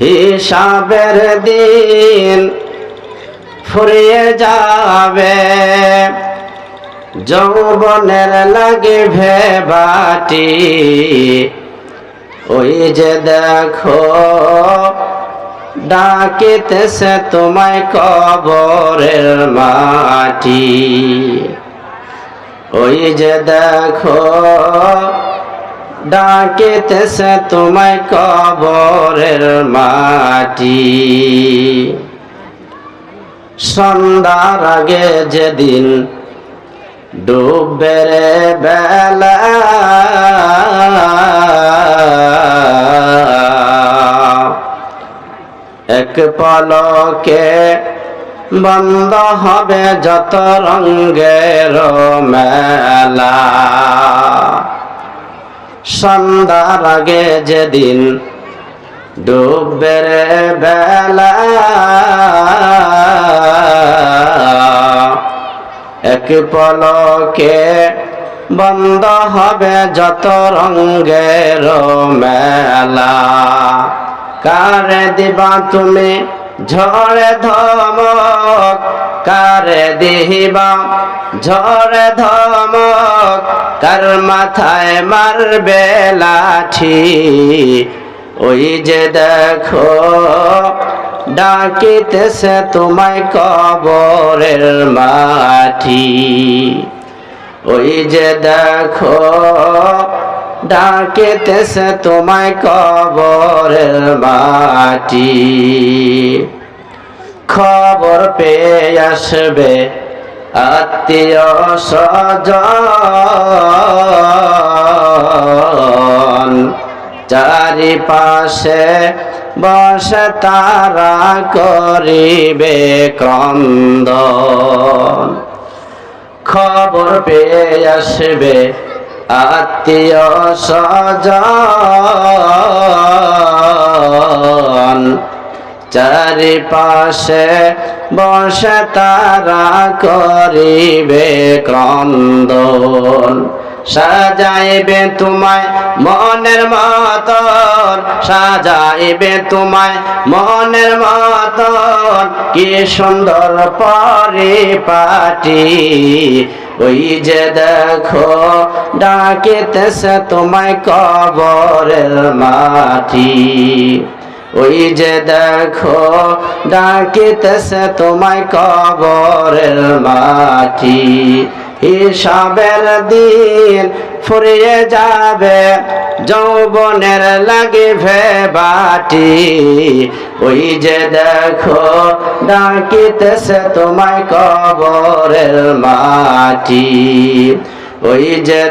হিসাবের দিন ফুরিয়ে যাবে। যৌবনের লাগে ভেবাটি, ওই যে দেখো, ডাকিতেছে তোমায় কবরের মাটি। ওই যে দেখো ডাকিতেছে তোমায় কবরের মাটি। সন্ধ্যার আগে যেদিন ডুববে রে বেলা, এক পলকে বন্ধ হবে যত রঙ্গের মেলা। সন্ধ্যার আগে যেদিন ডুববে রে বেলা, এক পলকে বন্ধ হবে যত রঙ্গের মেলা। কারে দিবা তুমি ঝড়ে ধমক, কারে দিবা ঝড়ে ধমক? কার মাথায় মারবে লাঠি? ওই যে দেখো, ডাকিতেছে তোমায় কবরের মাটি। ওই যে দেখো, ডাকিতেছে তোমায় কবরের মাটি। খবর পেয়ে আসবে আত্মীয় স্বজন চারিপাশে বসে তারা করিবে ক্রন্দন। খবর পেয়ে আসবে আত্মীয় স্বজন চারিপাশে বসে তারা করিবে ক্রন্দন। সাজাইবে তোমায় মনের মতন, সাজাইবে তোমায় মনের মতন, কি সুন্দর পরিপাটি। ওই যে দেখো, ডাকিতেছে তোমায় কবরের মাটি। ওই যে দেখো, ডাকিতেছে তোমায় কবরের মাটি। হিসাবের দিন ফুরিয়ে যাবে, যৌবনের লাগে ভেবাটি। ওই যে দেখো, ডাকিতেছে তোমায় কবরের মাটি। ওই যে